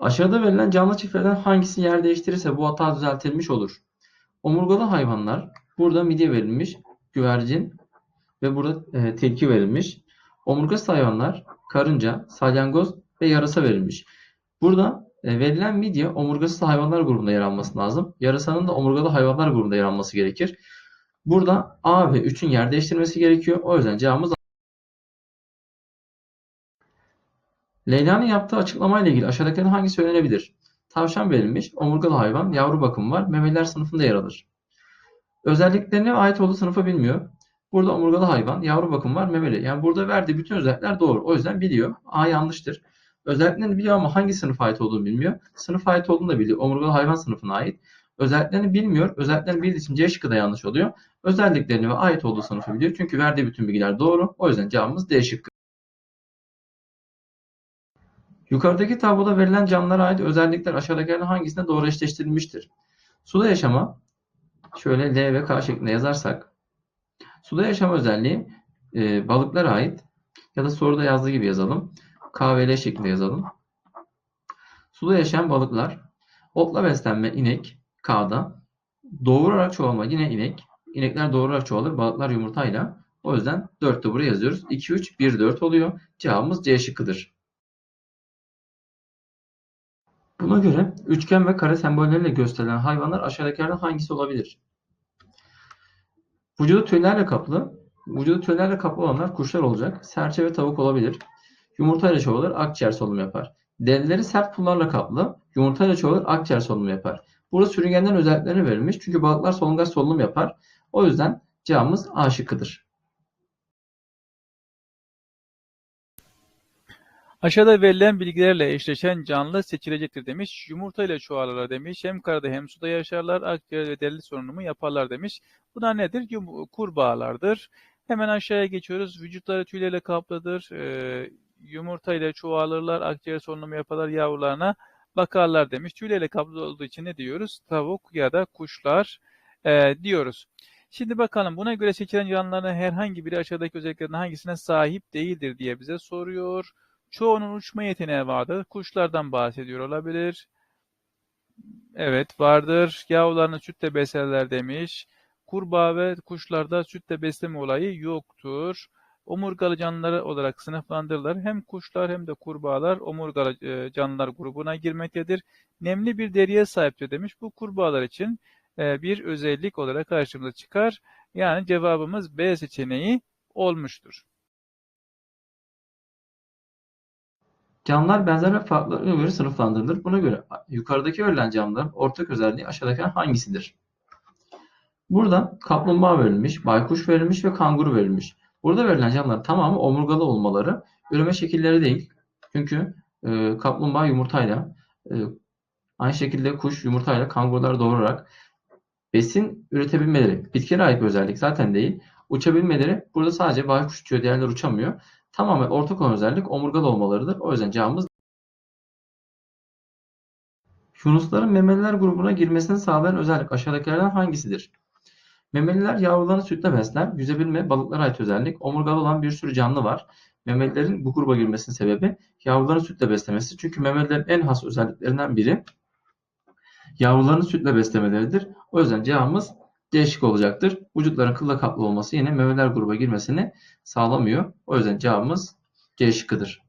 Aşağıda verilen canlı çiftlerden hangisi yer değiştirirse bu hata düzeltilmiş olur. Omurgalı hayvanlar burada midye verilmiş, güvercin ve burada e, tilki verilmiş. Omurgasız hayvanlar karınca, salyangoz ve yarasa verilmiş. Burada e, verilen midye omurgasız hayvanlar grubunda yer alması lazım. Yarasanın da omurgalı hayvanlar grubunda yer alması gerekir. Burada A ve 3'ün yer değiştirmesi gerekiyor. O yüzden cevabımız Leyla'nın yaptığı açıklamayla ilgili aşağıdakilerin hangisi söylenebilir? Tavşan verilmiş, omurgalı hayvan, yavru bakımı var, memeliler sınıfında yer alır. Özelliklerine ait olduğu sınıfı bilmiyor. Burada omurgalı hayvan, yavru bakımı var, memeli. Yani burada verdiği bütün özellikler doğru. O yüzden biliyor. A yanlıştır. Özelliklerini biliyor ama hangi sınıfa ait olduğunu bilmiyor. Sınıfa ait olduğunu da biliyor. Omurgalı hayvan sınıfına ait. Özelliklerini bilmiyor. Özelliklerini bildiği için C şıkkı da yanlış oluyor. Özelliklerini ve ait olduğu sınıfı biliyor. Çünkü verdiği bütün bilgiler doğru. O yüzden cevabımız D şıkkı. Yukarıdaki tabloda verilen canlılara ait özellikler aşağıdakilerden hangisine doğru eşleştirilmiştir? Suda yaşama, şöyle L ve K şeklinde yazarsak, suda yaşama özelliği e, balıklara ait ya da soruda yazdığı gibi yazalım. K ve L şeklinde yazalım. Suda yaşayan balıklar, otla beslenme inek, K'da, doğurarak çoğalma yine inek. İnekler doğurarak çoğalır, balıklar yumurtayla. O yüzden 4 de buraya yazıyoruz. 2, 3, 1, 4 oluyor. Cevabımız C şıkkıdır. Buna göre üçgen ve kare sembolleriyle gösterilen hayvanlar aşağıdakilerden hangisi olabilir? Vücudu tüylerle kaplı. Vücudu tüylerle kaplı olanlar kuşlar olacak. Serçe ve tavuk olabilir. Yumurtayla çoğalır, akciğer solunumu yapar. Derileri sert pullarla kaplı. Yumurtayla çoğalır, akciğer solunumu yapar. Burada sürüngenlerin özelliklerini verilmiş. Çünkü balıklar solungaç solunum yapar. O yüzden cevabımız A şıkkıdır. Aşağıda verilen bilgilerle eşleşen canlı seçilecektir demiş. Yumurta ile çoğalırlar demiş. Hem karada hem suda yaşarlar. Akciğer ve deri solunumu yaparlar demiş. Bunlar nedir? Yum kurbağalardır. Hemen aşağıya geçiyoruz. Vücutları tüylerle kaplıdır. Ee, yumurta ile çoğalırlar. Akciğer solunumu yaparlar. Yavrularına bakarlar demiş. Tüylerle kaplı olduğu için ne diyoruz? Tavuk ya da kuşlar e, diyoruz. Şimdi bakalım buna göre seçilen canlıların herhangi biri aşağıdaki özelliklerden hangisine sahip değildir diye bize soruyor. Çoğunun uçma yeteneği vardır. Kuşlardan bahsediyor olabilir. Evet vardır. Yavrularını sütle beslerler demiş. Kurbağa ve kuşlarda sütle besleme olayı yoktur. Omurgalı canlıları olarak sınıflandırılır. Hem kuşlar hem de kurbağalar omurgalı e, canlılar grubuna girmektedir. Nemli bir deriye sahiptir demiş. Bu kurbağalar için e, bir özellik olarak karşımıza çıkar. Yani cevabımız B seçeneği olmuştur. Canlılar benzer ve farklılıklarına göre sınıflandırılır. Buna göre yukarıdaki verilen canlıların ortak özelliği aşağıdakilerden hangisidir? Burada kaplumbağa verilmiş, baykuş verilmiş ve kanguru verilmiş. Burada verilen canlıların tamamı omurgalı olmaları, üreme şekilleri değil. Çünkü e, kaplumbağa yumurtayla, e, aynı şekilde kuş yumurtayla, kangurular doğurarak besin üretebilmeleri, bitkilere ait bir özellik zaten değil. Uçabilmeleri, burada sadece baykuş uçuyor, diğerler uçamıyor. Tamamen ortak olan özellik omurgalı olmalarıdır. O yüzden cevabımız Yunusların memeliler grubuna girmesini sağlayan özellik aşağıdakilerden hangisidir? Memeliler yavrularını sütle besler. Yüzebilme balıklara ait özellik. Omurgalı olan bir sürü canlı var. Memelilerin bu gruba girmesinin sebebi yavrularını sütle beslemesi. Çünkü memelilerin en has özelliklerinden biri yavrularını sütle beslemeleridir. O yüzden cevabımız C olacaktır. Vücutların kılla kaplı olması yine memeliler gruba girmesini sağlamıyor. O yüzden cevabımız C şıkkıdır.